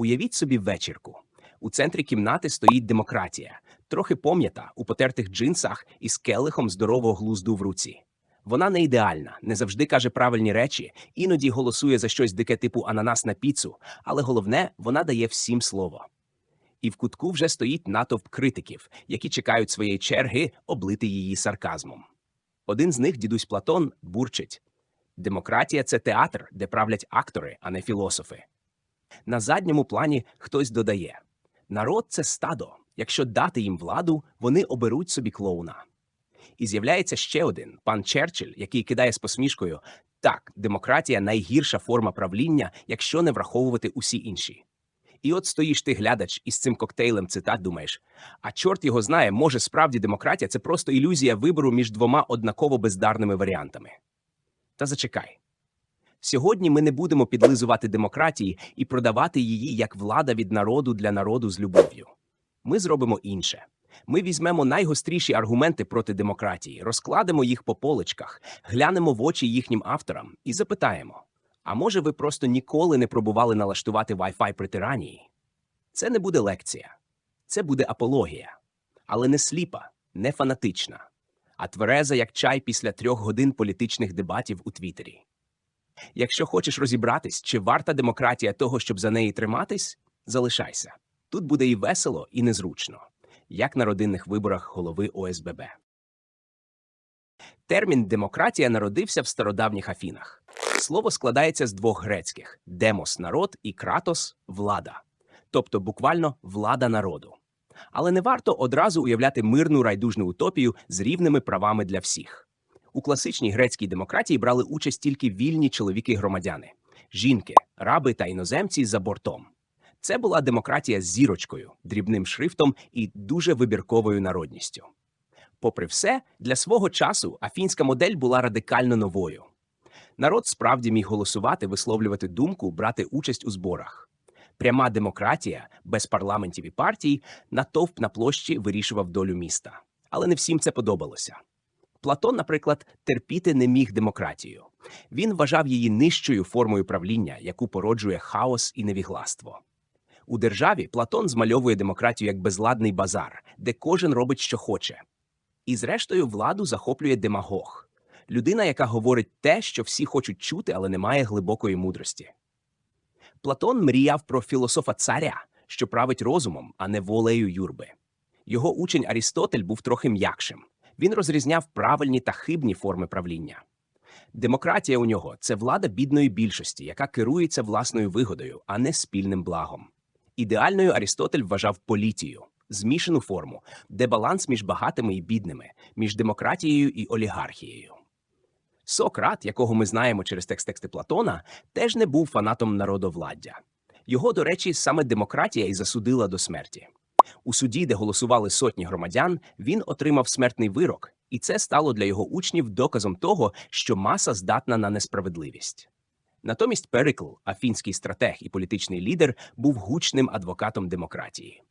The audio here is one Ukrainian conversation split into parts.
Уявіть собі вечірку. У центрі кімнати стоїть демократія, трохи пом'ята у потертих джинсах із келихом здорового глузду в руці. Вона не ідеальна, не завжди каже правильні речі, іноді голосує за щось дике типу ананас на піцу, але головне, вона дає всім слово. І в кутку вже стоїть натовп критиків, які чекають своєї черги облити її сарказмом. Один з них, дідусь Платон, бурчить: демократія це театр, де правлять актори, а не філософи. На задньому плані хтось додає: народ це стадо. Якщо дати їм владу, вони оберуть собі клоуна. І з'являється ще один пан Черчилль, який кидає з посмішкою: так, демократія найгірша форма правління, якщо не враховувати усі інші. І от стоїш ти, глядач, із цим коктейлем цитат думаєш: а чорт його знає, може справді демократія це просто ілюзія вибору між двома однаково бездарними варіантами. Та зачекай. Сьогодні ми не будемо підлизувати демократії і продавати її як влада від народу для народу з любов'ю. Ми зробимо інше. Ми візьмемо найгостріші аргументи проти демократії, розкладемо їх по поличках, глянемо в очі їхнім авторам і запитаємо: а може ви просто ніколи не пробували налаштувати Wi-Fi при тиранії? Це не буде лекція, це буде апологія, але не сліпа, не фанатична, а твереза, як чай після трьох годин політичних дебатів у Твіттері. Якщо хочеш розібратись, чи варта демократія того, щоб за неї триматись, залишайся. Тут буде і весело, і незручно, як на родинних виборах голови ОСББ. Термін демократія народився в стародавніх Афінах. Слово складається з двох грецьких: демос народ і кратос влада, тобто буквально влада народу. Але не варто одразу уявляти мирну райдужну утопію з рівними правами для всіх. У класичній грецькій демократії брали участь тільки вільні чоловіки-громадяни, жінки, раби та іноземці за бортом. Це була демократія з зірочкою, дрібним шрифтом і дуже вибірковою народністю. Попри все, для свого часу афінська модель була радикально новою. Народ справді міг голосувати, висловлювати думку, брати участь у зборах. Пряма демократія без парламентів і партій, натовп на площі вирішував долю міста. Але не всім це подобалося. Платон, наприклад, терпіти не міг демократію. Він вважав її нижчою формою правління, яку породжує хаос і невігластво. У державі Платон змальовує демократію як безладний базар, де кожен робить, що хоче. І, зрештою, владу захоплює демагог людина, яка говорить те, що всі хочуть чути, але не має глибокої мудрості. Платон мріяв про філософа царя, що править розумом, а не волею юрби. Його учень Арістотель був трохи м'якшим. Він розрізняв правильні та хибні форми правління. Демократія у нього це влада бідної більшості, яка керується власною вигодою, а не спільним благом. Ідеальною Арістотель вважав політію змішану форму, де баланс між багатими і бідними, між демократією і олігархією. Сократ, якого ми знаємо через текст-тексти Платона, теж не був фанатом народовладдя. Його, до речі, саме демократія і засудила до смерті. У суді, де голосували сотні громадян, він отримав смертний вирок, і це стало для його учнів доказом того, що маса здатна на несправедливість. Натомість Перикл, афінський стратег і політичний лідер, був гучним адвокатом демократії.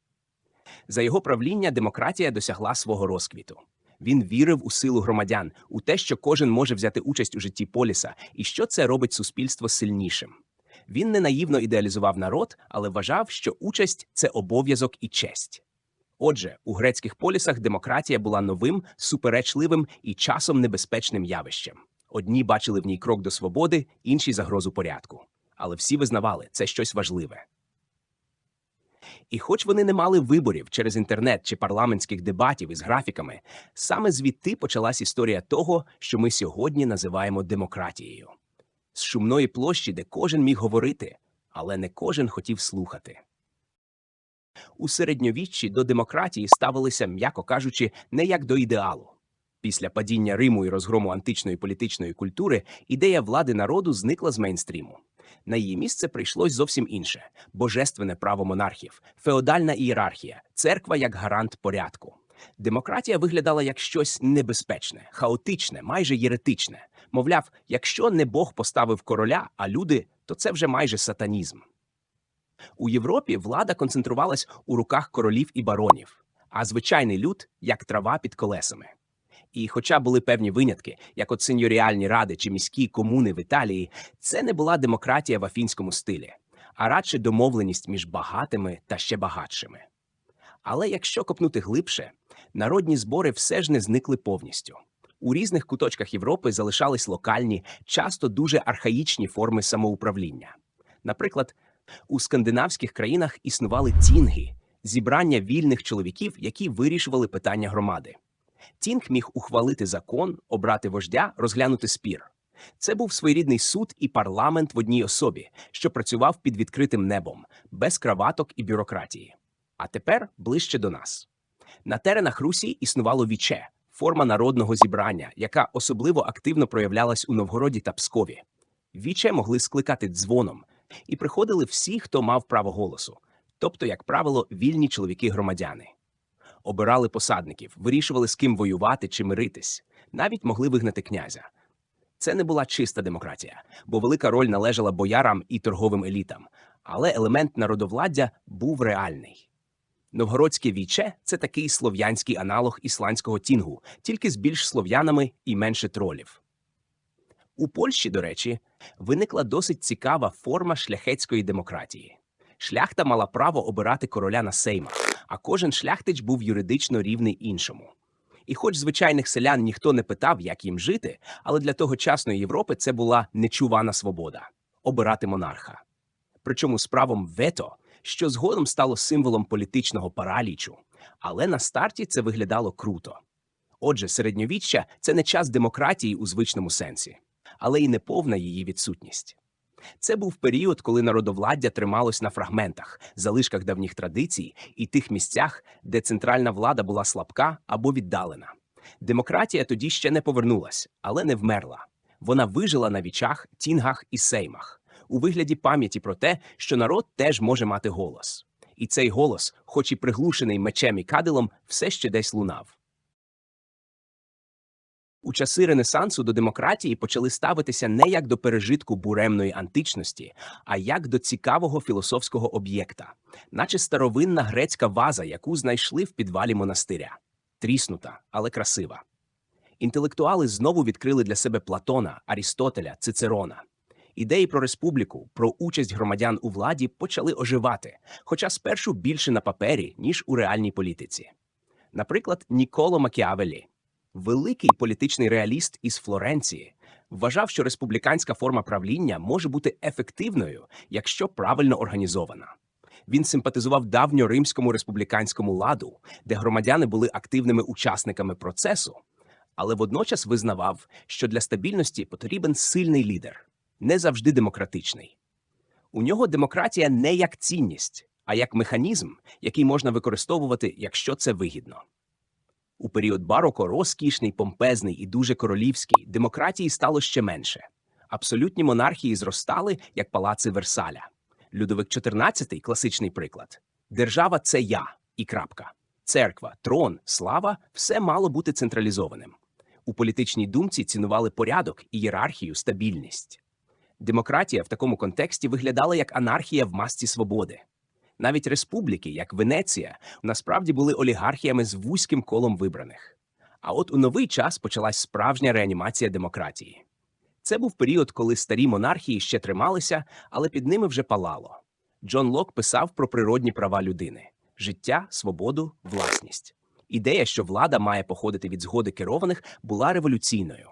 За його правління демократія досягла свого розквіту. Він вірив у силу громадян, у те, що кожен може взяти участь у житті поліса, і що це робить суспільство сильнішим. Він не наївно ідеалізував народ, але вважав, що участь це обов'язок і честь. Отже, у грецьких полісах демократія була новим, суперечливим і часом небезпечним явищем. Одні бачили в ній крок до свободи, інші загрозу порядку. Але всі визнавали це щось важливе. І хоч вони не мали виборів через інтернет чи парламентських дебатів із графіками, саме звідти почалась історія того, що ми сьогодні називаємо демократією. З шумної площі, де кожен міг говорити, але не кожен хотів слухати. У середньовіччі до демократії ставилися, м'яко кажучи, не як до ідеалу. Після падіння Риму і розгрому античної політичної культури ідея влади народу зникла з мейнстріму. На її місце прийшлось зовсім інше божественне право монархів, феодальна ієрархія, церква як гарант порядку. Демократія виглядала як щось небезпечне, хаотичне, майже єретичне. Мовляв, якщо не Бог поставив короля, а люди, то це вже майже сатанізм. У Європі влада концентрувалась у руках королів і баронів, а звичайний люд як трава під колесами. І, хоча були певні винятки, як от сеньоріальні ради чи міські комуни в Італії, це не була демократія в афінському стилі. а радше домовленість між багатими та ще багатшими. Але якщо копнути глибше, народні збори все ж не зникли повністю. У різних куточках Європи залишались локальні, часто дуже архаїчні форми самоуправління. Наприклад, у скандинавських країнах існували тінги зібрання вільних чоловіків, які вирішували питання громади. Тінг міг ухвалити закон, обрати вождя, розглянути спір. Це був своєрідний суд і парламент в одній особі, що працював під відкритим небом, без краваток і бюрократії. А тепер ближче до нас. На теренах Русі існувало віче форма народного зібрання, яка особливо активно проявлялась у Новгороді та Пскові. Віче могли скликати дзвоном, і приходили всі, хто мав право голосу, тобто, як правило, вільні чоловіки-громадяни. Обирали посадників, вирішували, з ким воювати чи миритись, навіть могли вигнати князя. Це не була чиста демократія, бо велика роль належала боярам і торговим елітам, але елемент народовладдя був реальний. Новгородське віче це такий слов'янський аналог ісландського тінгу, тільки з більш слов'янами і менше тролів. У Польщі, до речі, виникла досить цікава форма шляхетської демократії. Шляхта мала право обирати короля на сеймах, а кожен шляхтич був юридично рівний іншому. І хоч звичайних селян ніхто не питав, як їм жити, але для тогочасної Європи це була нечувана свобода обирати монарха. Причому з правом вето, що згодом стало символом політичного паралічу, але на старті це виглядало круто. Отже, середньовіччя це не час демократії у звичному сенсі, але й не повна її відсутність. Це був період, коли народовладдя трималось на фрагментах, залишках давніх традицій і тих місцях, де центральна влада була слабка або віддалена. Демократія тоді ще не повернулась, але не вмерла. Вона вижила на вічах, тінгах і сеймах у вигляді пам'яті про те, що народ теж може мати голос. І цей голос, хоч і приглушений мечем і кадилом, все ще десь лунав. У часи Ренесансу до демократії почали ставитися не як до пережитку буремної античності, а як до цікавого філософського об'єкта, наче старовинна грецька ваза, яку знайшли в підвалі монастиря. Тріснута, але красива. Інтелектуали знову відкрили для себе Платона, Арістотеля, Цицерона. Ідеї про республіку, про участь громадян у владі почали оживати, хоча спершу більше на папері, ніж у реальній політиці. Наприклад, Ніколо Макіавелі, великий політичний реаліст із Флоренції, вважав, що республіканська форма правління може бути ефективною, якщо правильно організована. Він симпатизував давньоримському республіканському ладу, де громадяни були активними учасниками процесу, але водночас визнавав, що для стабільності потрібен сильний лідер, не завжди демократичний. У нього демократія не як цінність, а як механізм, який можна використовувати, якщо це вигідно. У період бароко розкішний, помпезний і дуже королівський демократії стало ще менше. Абсолютні монархії зростали, як палаци Версаля. Людовик XIV – класичний приклад. Держава це я і крапка. Церква, трон, слава все мало бути централізованим. У політичній думці цінували порядок, ієрархію, стабільність. Демократія в такому контексті виглядала як анархія в масці свободи. Навіть республіки, як Венеція, насправді були олігархіями з вузьким колом вибраних. А от у новий час почалась справжня реанімація демократії. Це був період, коли старі монархії ще трималися, але під ними вже палало. Джон Лок писав про природні права людини: життя, свободу, власність. Ідея, що влада має походити від згоди керованих, була революційною.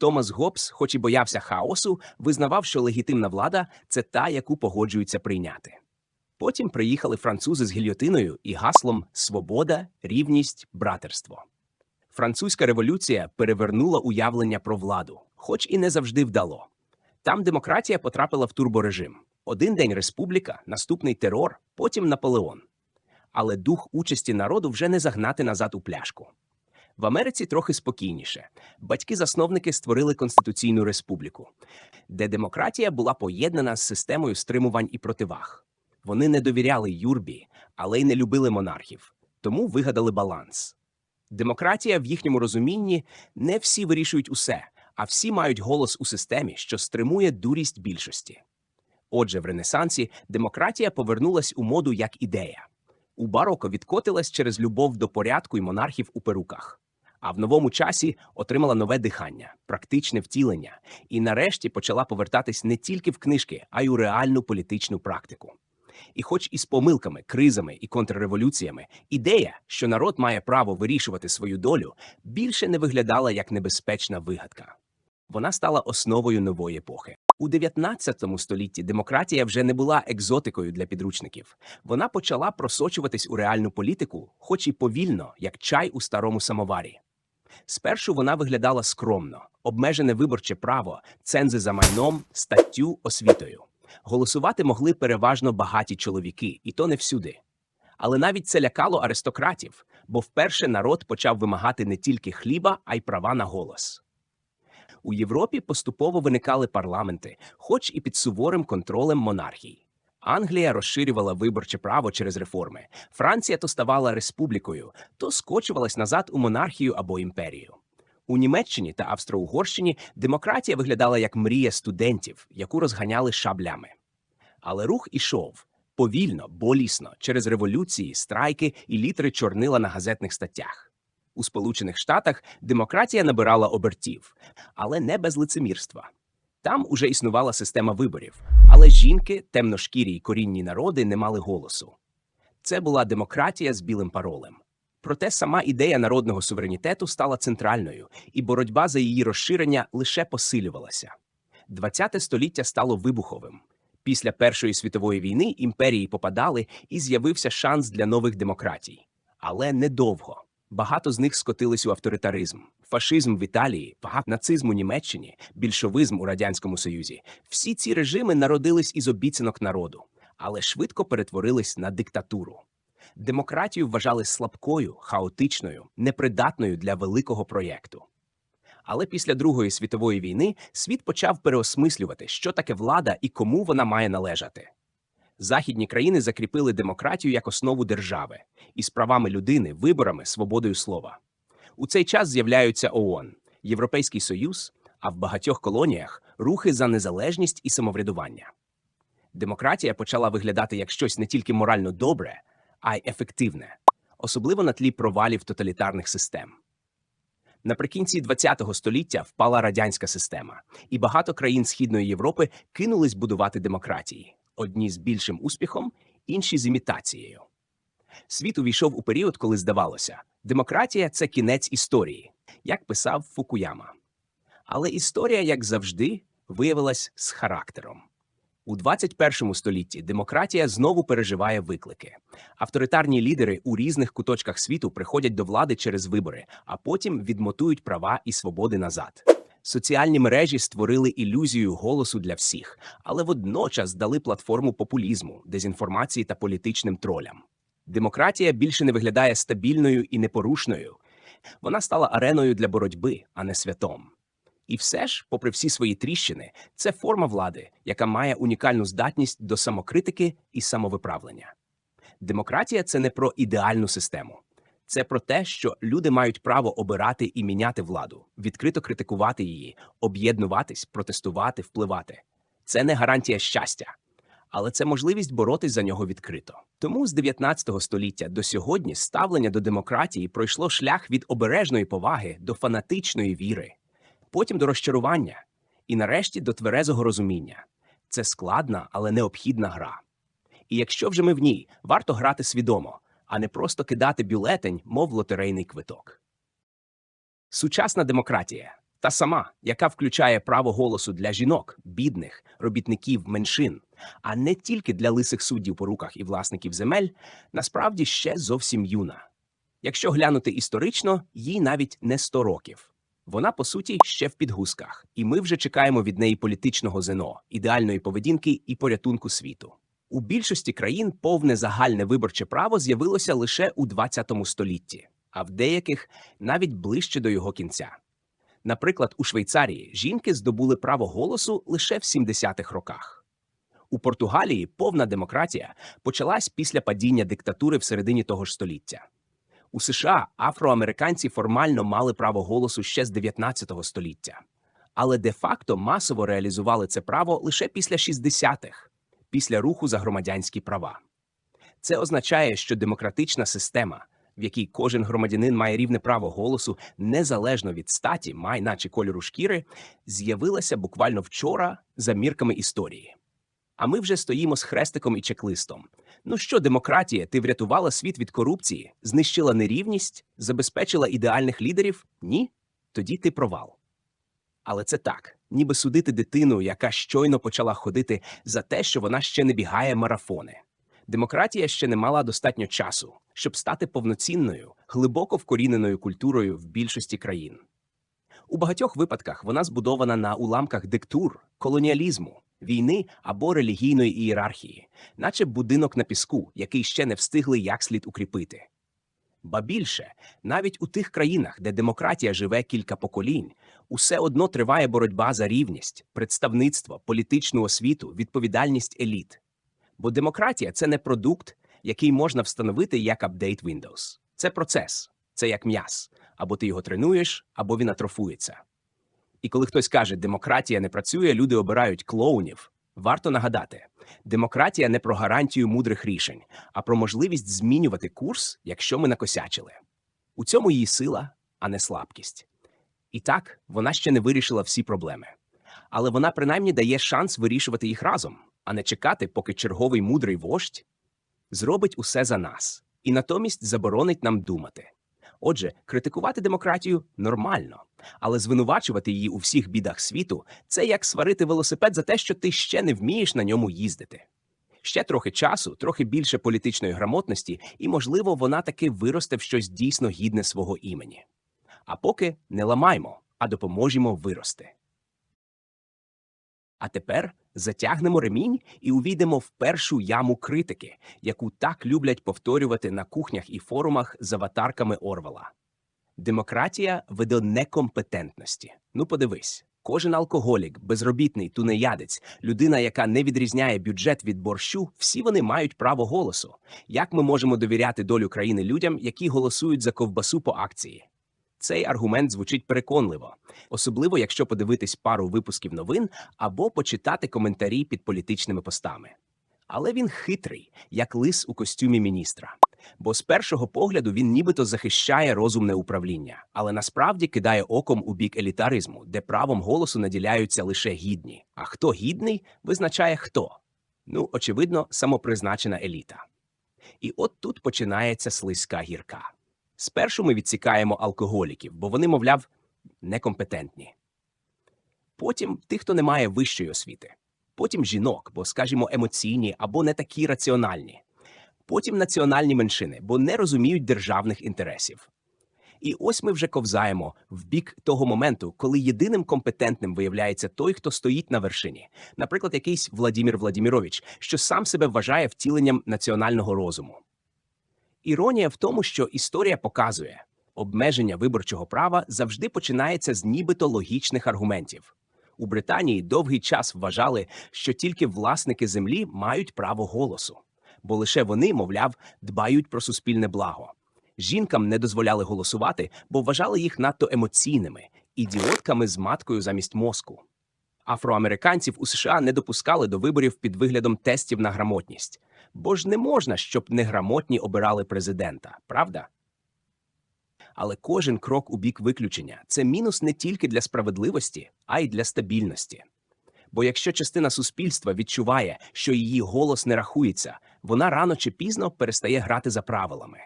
Томас Гоббс, хоч і боявся хаосу, визнавав, що легітимна влада це та, яку погоджуються прийняти. Потім приїхали французи з гільйотиною і гаслом Свобода, рівність, братерство. Французька революція перевернула уявлення про владу, хоч і не завжди вдало. Там демократія потрапила в турборежим. Один день республіка, наступний терор, потім Наполеон. Але дух участі народу вже не загнати назад у пляшку. В Америці трохи спокійніше. Батьки-засновники створили Конституційну республіку, де демократія була поєднана з системою стримувань і противаг. Вони не довіряли юрбі, але й не любили монархів, тому вигадали баланс. Демократія в їхньому розумінні не всі вирішують усе, а всі мають голос у системі, що стримує дурість більшості. Отже, в Ренесансі демократія повернулась у моду як ідея. У бароко відкотилась через любов до порядку і монархів у перуках. А в новому часі отримала нове дихання, практичне втілення, і нарешті почала повертатись не тільки в книжки, а й у реальну політичну практику. І, хоч із помилками, кризами і контрреволюціями, ідея, що народ має право вирішувати свою долю, більше не виглядала як небезпечна вигадка. Вона стала основою нової епохи. У 19 столітті демократія вже не була екзотикою для підручників. Вона почала просочуватись у реальну політику, хоч і повільно, як чай у старому самоварі. Спершу вона виглядала скромно, обмежене виборче право, цензи за майном, статтю освітою. Голосувати могли переважно багаті чоловіки, і то не всюди. Але навіть це лякало аристократів, бо вперше народ почав вимагати не тільки хліба, а й права на голос. У Європі поступово виникали парламенти, хоч і під суворим контролем монархій. Англія розширювала виборче право через реформи. Франція то ставала республікою, то скочувалась назад у монархію або імперію. У Німеччині та Австро-Угорщині демократія виглядала як мрія студентів, яку розганяли шаблями. Але рух ішов повільно, болісно, через революції, страйки і літери чорнила на газетних статтях. У Сполучених Штатах демократія набирала обертів, але не без лицемірства. Там уже існувала система виборів, але жінки, темношкірі й корінні народи не мали голосу. Це була демократія з білим паролем. Проте сама ідея народного суверенітету стала центральною, і боротьба за її розширення лише посилювалася. ХХ століття стало вибуховим. Після Першої світової війни імперії попадали, і з'явився шанс для нових демократій. Але недовго. Багато з них скотились у авторитаризм, фашизм в Італії, нацизм у Німеччині, більшовизм у Радянському Союзі. Всі ці режими народились із обіцянок народу, але швидко перетворились на диктатуру. Демократію вважали слабкою, хаотичною, непридатною для великого проєкту. Але після Другої світової війни світ почав переосмислювати, що таке влада і кому вона має належати. Західні країни закріпили демократію як основу держави із правами людини, виборами, свободою слова. У цей час з'являються ООН, Європейський Союз, а в багатьох колоніях рухи за незалежність і самоврядування. Демократія почала виглядати як щось не тільки морально добре, а й ефективне, особливо на тлі провалів тоталітарних систем. Наприкінці ХХ століття впала радянська система, і багато країн Східної Європи кинулись будувати демократії одні з більшим успіхом, інші з імітацією. Світ увійшов у період, коли здавалося, демократія це кінець історії, як писав Фукуяма. Але історія, як завжди, виявилась з характером. У 21 столітті демократія знову переживає виклики. Авторитарні лідери у різних куточках світу приходять до влади через вибори, а потім відмотують права і свободи назад. Соціальні мережі створили ілюзію голосу для всіх, але водночас дали платформу популізму, дезінформації та політичним тролям. Демократія більше не виглядає стабільною і непорушною. Вона стала ареною для боротьби, а не святом. І все ж, попри всі свої тріщини, це форма влади, яка має унікальну здатність до самокритики і самовиправлення. Демократія це не про ідеальну систему. Це про те, що люди мають право обирати і міняти владу, відкрито критикувати її, об'єднуватись, протестувати, впливати. Це не гарантія щастя, але це можливість боротись за нього відкрито. Тому з 19 століття до сьогодні ставлення до демократії пройшло шлях від обережної поваги до фанатичної віри, потім до розчарування і нарешті до тверезого розуміння. Це складна, але необхідна гра. І якщо вже ми в ній, варто грати свідомо а не просто кидати бюлетень, мов лотерейний квиток. Сучасна демократія та сама, яка включає право голосу для жінок, бідних, робітників, меншин, а не тільки для лисих суддів по руках і власників земель, насправді ще зовсім юна. Якщо глянути історично, їй навіть не 100 років. Вона, по суті, ще в підгузках, і ми вже чекаємо від неї політичного зено, ідеальної поведінки і порятунку світу. У більшості країн повне загальне виборче право з'явилося лише у ХХ столітті, а в деяких навіть ближче до його кінця. Наприклад, у Швейцарії жінки здобули право голосу лише в 70-х роках. У Португалії повна демократія почалась після падіння диктатури в середині того ж століття. У США афроамериканці формально мали право голосу ще з 19 століття, але де-факто масово реалізували це право лише після 60-х після руху за громадянські права. Це означає, що демократична система в якій кожен громадянин має рівне право голосу незалежно від статі, майна чи кольору шкіри, з'явилася буквально вчора за мірками історії. А ми вже стоїмо з хрестиком і чек-листом. Ну що, демократія, ти врятувала світ від корупції, знищила нерівність, забезпечила ідеальних лідерів? Ні? Тоді ти провал. Але це так, ніби судити дитину, яка щойно почала ходити за те, що вона ще не бігає марафони. Демократія ще не мала достатньо часу, щоб стати повноцінною, глибоко вкоріненою культурою в більшості країн. У багатьох випадках вона збудована на уламках диктур, колоніалізму, війни або релігійної ієрархії, наче будинок на піску, який ще не встигли як слід укріпити. Ба більше, навіть у тих країнах, де демократія живе кілька поколінь, усе одно триває боротьба за рівність, представництво, політичну освіту, відповідальність еліт. Бо демократія це не продукт, який можна встановити як апдейт Windows. Це процес, це як м'яс. Або ти його тренуєш, або він атрофується. І коли хтось каже, демократія не працює, люди обирають клоунів. Варто нагадати, демократія не про гарантію мудрих рішень, а про можливість змінювати курс, якщо ми накосячили. У цьому її сила, а не слабкість. І так, вона ще не вирішила всі проблеми. Але вона принаймні дає шанс вирішувати їх разом, а не чекати, поки черговий мудрий вождь зробить усе за нас і натомість заборонить нам думати. Отже, критикувати демократію нормально, але звинувачувати її у всіх бідах світу це як сварити велосипед за те, що ти ще не вмієш на ньому їздити. Ще трохи часу, трохи більше політичної грамотності, і, можливо, вона таки виросте в щось дійсно гідне свого імені. А поки не ламаймо, а допоможемо вирости. А тепер затягнемо ремінь і увійдемо в першу яму критики, яку так люблять повторювати на кухнях і форумах з аватарками Орвела. Демократія веде некомпетентності. Ну, подивись, кожен алкоголік, безробітний, тунеядець, людина, яка не відрізняє бюджет від борщу, всі вони мають право голосу. Як ми можемо довіряти долю країни людям, які голосують за ковбасу по акції? Цей аргумент звучить переконливо, особливо якщо подивитись пару випусків новин або почитати коментарі під політичними постами. Але він хитрий, як лис у костюмі міністра. Бо з першого погляду він нібито захищає розумне управління, але насправді кидає оком у бік елітаризму, де правом голосу наділяються лише гідні. А хто гідний, визначає хто. Ну, очевидно, самопризначена еліта. І от тут починається слизька гірка. Спершу ми відсікаємо алкоголіків, бо вони, мовляв, некомпетентні. Потім тих, хто не має вищої освіти. Потім жінок, бо, скажімо, емоційні або не такі раціональні. Потім національні меншини, бо не розуміють державних інтересів. І ось ми вже ковзаємо в бік того моменту, коли єдиним компетентним виявляється той, хто стоїть на вершині, наприклад, якийсь Владімір Владімірович, що сам себе вважає втіленням національного розуму. Іронія в тому, що історія показує, обмеження виборчого права завжди починається з нібито логічних аргументів. У Британії довгий час вважали, що тільки власники землі мають право голосу, бо лише вони, мовляв, дбають про суспільне благо. Жінкам не дозволяли голосувати, бо вважали їх надто емоційними, ідіотками з маткою замість мозку. Афроамериканців у США не допускали до виборів під виглядом тестів на грамотність, бо ж не можна, щоб неграмотні обирали президента, правда? Але кожен крок у бік виключення це мінус не тільки для справедливості, а й для стабільності. Бо якщо частина суспільства відчуває, що її голос не рахується, вона рано чи пізно перестає грати за правилами.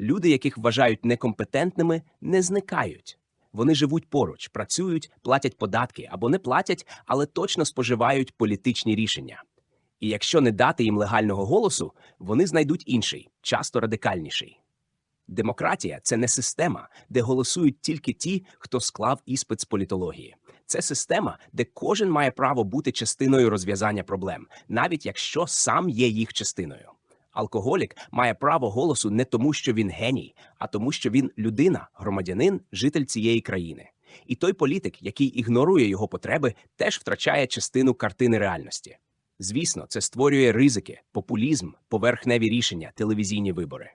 Люди, яких вважають некомпетентними, не зникають. Вони живуть поруч, працюють, платять податки або не платять, але точно споживають політичні рішення. І якщо не дати їм легального голосу, вони знайдуть інший, часто радикальніший. Демократія це не система, де голосують тільки ті, хто склав іспит з політології. Це система, де кожен має право бути частиною розв'язання проблем, навіть якщо сам є їх частиною. Алкоголік має право голосу не тому, що він геній, а тому, що він людина, громадянин, житель цієї країни. І той політик, який ігнорує його потреби, теж втрачає частину картини реальності. Звісно, це створює ризики, популізм, поверхневі рішення, телевізійні вибори.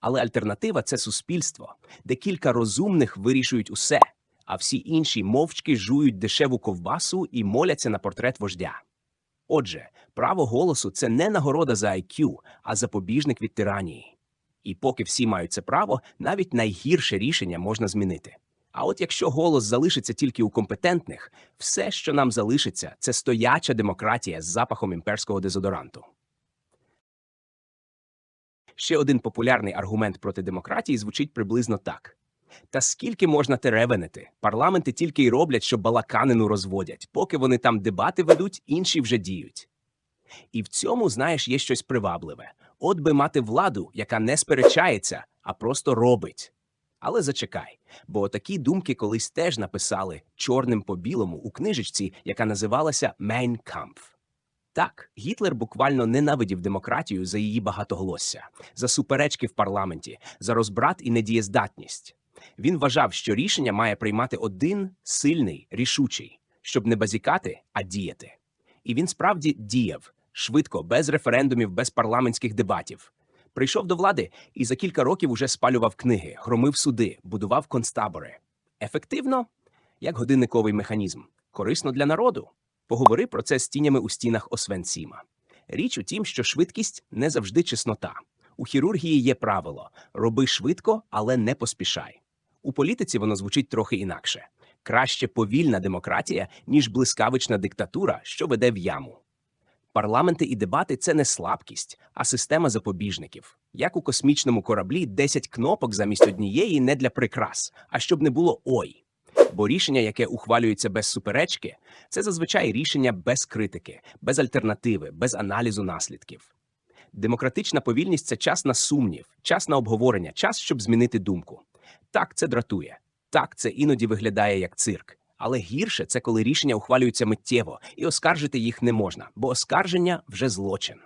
Але альтернатива це суспільство, де кілька розумних вирішують усе, а всі інші мовчки жують дешеву ковбасу і моляться на портрет вождя. Отже, право голосу це не нагорода за IQ, а запобіжник від тиранії. І поки всі мають це право, навіть найгірше рішення можна змінити. А от якщо голос залишиться тільки у компетентних, все, що нам залишиться, це стояча демократія з запахом імперського дезодоранту. Ще один популярний аргумент проти демократії звучить приблизно так. Та скільки можна теревенити? Парламенти тільки й роблять, що балаканину розводять. Поки вони там дебати ведуть, інші вже діють. І в цьому, знаєш, є щось привабливе. От би мати владу, яка не сперечається, а просто робить. Але зачекай, бо такі думки колись теж написали чорним по білому у книжечці, яка називалася Mein Kampf. Так, Гітлер буквально ненавидів демократію за її багатоголосся, за суперечки в парламенті, за розбрат і недієздатність. Він вважав, що рішення має приймати один сильний, рішучий, щоб не базікати, а діяти. І він справді діяв швидко, без референдумів, без парламентських дебатів. Прийшов до влади і за кілька років уже спалював книги, громив суди, будував концтабори. Ефективно, як годинниковий механізм, корисно для народу. Поговори про це з тінями у стінах Освенціма. Річ у тім, що швидкість не завжди чеснота. У хірургії є правило: роби швидко, але не поспішай. У політиці воно звучить трохи інакше. Краще повільна демократія, ніж блискавична диктатура, що веде в яму. Парламенти і дебати це не слабкість, а система запобіжників. Як у космічному кораблі 10 кнопок замість однієї не для прикрас, а щоб не було ой. Бо рішення, яке ухвалюється без суперечки, це зазвичай рішення без критики, без альтернативи, без аналізу наслідків. Демократична повільність це час на сумнів, час на обговорення, час, щоб змінити думку. Так, це дратує. Так, це іноді виглядає як цирк. Але гірше це коли рішення ухвалюються миттєво, і оскаржити їх не можна, бо оскарження вже злочин.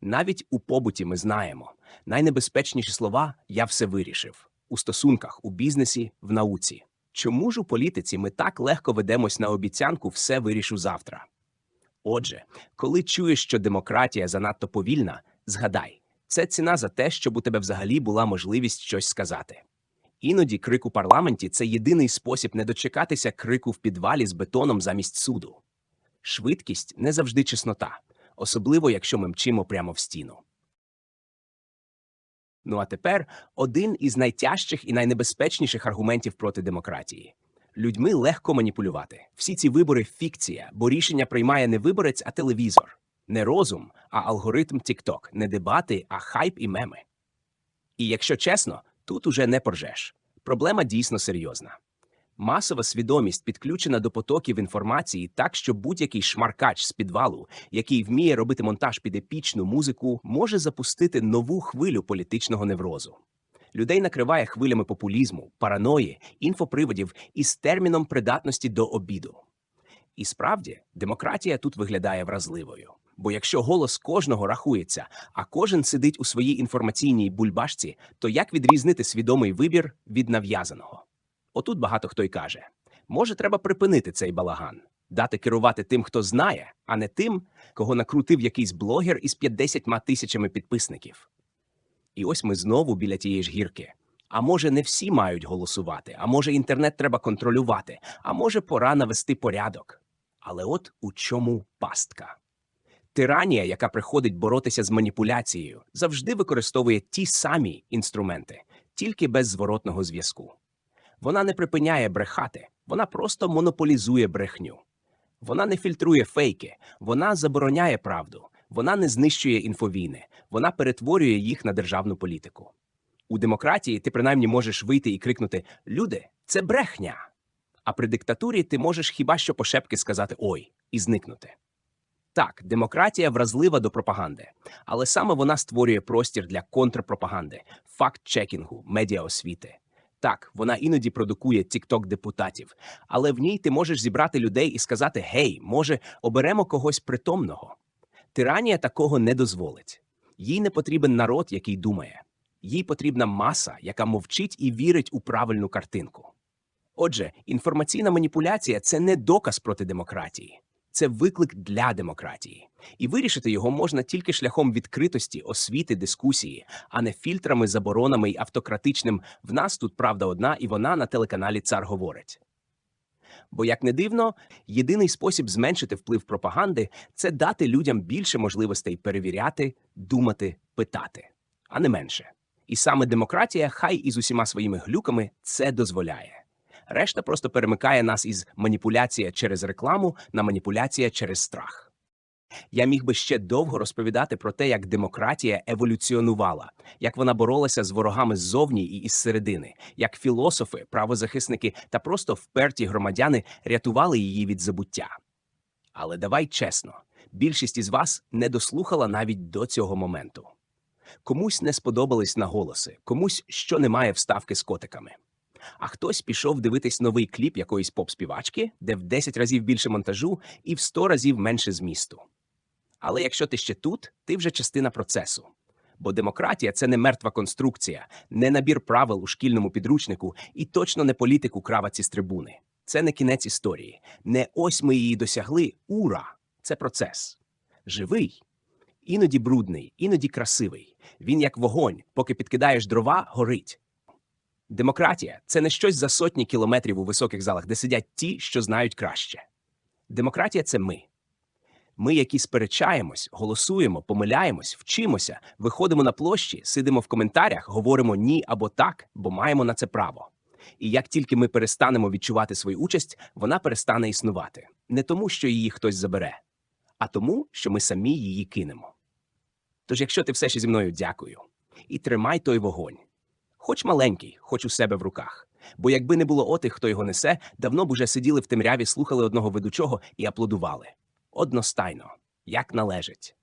Навіть у побуті ми знаємо найнебезпечніші слова я все вирішив у стосунках, у бізнесі, в науці. Чому ж у політиці ми так легко ведемось на обіцянку все вирішу завтра? Отже, коли чуєш, що демократія занадто повільна, згадай, це ціна за те, щоб у тебе взагалі була можливість щось сказати. Іноді крик у парламенті це єдиний спосіб не дочекатися крику в підвалі з бетоном замість суду. Швидкість не завжди чеснота, особливо якщо ми мчимо прямо в стіну. Ну а тепер один із найтяжчих і найнебезпечніших аргументів проти демократії. Людьми легко маніпулювати. Всі ці вибори фікція, бо рішення приймає не виборець, а телевізор. Не розум, а алгоритм TikTok, не дебати, а хайп і меми. І якщо чесно, тут уже не поржеш. Проблема дійсно серйозна. Масова свідомість підключена до потоків інформації так, що будь-який шмаркач з підвалу, який вміє робити монтаж під епічну музику, може запустити нову хвилю політичного неврозу. Людей накриває хвилями популізму, параної, інфоприводів із терміном придатності до обіду. І справді, демократія тут виглядає вразливою. Бо якщо голос кожного рахується, а кожен сидить у своїй інформаційній бульбашці, то як відрізнити свідомий вибір від нав'язаного? Отут багато хто й каже: може, треба припинити цей балаган, дати керувати тим, хто знає, а не тим, кого накрутив якийсь блогер із 50 тисячами підписників. І ось ми знову біля тієї ж гірки. А може, не всі мають голосувати, а може, інтернет треба контролювати, а може, пора навести порядок. Але от у чому пастка? Тиранія, яка приходить боротися з маніпуляцією, завжди використовує ті самі інструменти, тільки без зворотного зв'язку. Вона не припиняє брехати, вона просто монополізує брехню. Вона не фільтрує фейки, вона забороняє правду, вона не знищує інфовійни, вона перетворює їх на державну політику. У демократії ти принаймні можеш вийти і крикнути Люди, це брехня. А при диктатурі ти можеш хіба що пошепки сказати Ой і зникнути. Так, демократія вразлива до пропаганди, але саме вона створює простір для контрпропаганди, факт-чекінгу, медіаосвіти. Так, вона іноді продукує тікток депутатів, але в ній ти можеш зібрати людей і сказати: Гей, може, оберемо когось притомного. Тиранія такого не дозволить. Їй не потрібен народ, який думає. Їй потрібна маса, яка мовчить і вірить у правильну картинку. Отже, інформаційна маніпуляція це не доказ проти демократії, це виклик для демократії. І вирішити його можна тільки шляхом відкритості, освіти, дискусії, а не фільтрами, заборонами й автократичним в нас тут правда одна, і вона на телеканалі Цар говорить. Бо, як не дивно, єдиний спосіб зменшити вплив пропаганди це дати людям більше можливостей перевіряти, думати, питати, а не менше. І саме демократія, хай із усіма своїми глюками, це дозволяє. Решта просто перемикає нас із маніпуляція через рекламу на маніпуляція через страх. Я міг би ще довго розповідати про те, як демократія еволюціонувала, як вона боролася з ворогами ззовні і із середини, як філософи, правозахисники та просто вперті громадяни рятували її від забуття. Але давай чесно, більшість із вас не дослухала навіть до цього моменту. Комусь не сподобались наголоси, комусь що немає вставки з котиками. А хтось пішов дивитись новий кліп якоїсь поп-співачки, де в 10 разів більше монтажу і в 100 разів менше змісту. Але якщо ти ще тут, ти вже частина процесу. Бо демократія це не мертва конструкція, не набір правил у шкільному підручнику і точно не політику краваці з трибуни. Це не кінець історії. Не ось ми її досягли. Ура! Це процес. Живий, іноді брудний, іноді красивий. Він як вогонь, поки підкидаєш дрова, горить. Демократія це не щось за сотні кілометрів у високих залах, де сидять ті, що знають краще. Демократія це ми. Ми, які сперечаємось, голосуємо, помиляємось, вчимося, виходимо на площі, сидимо в коментарях, говоримо ні або так, бо маємо на це право. І як тільки ми перестанемо відчувати свою участь, вона перестане існувати. Не тому, що її хтось забере, а тому, що ми самі її кинемо. Тож, якщо ти все ще зі мною дякую, і тримай той вогонь. Хоч маленький, хоч у себе в руках. Бо якби не було отих, хто його несе, давно б уже сиділи в темряві, слухали одного ведучого і аплодували. Одностайно, як належить.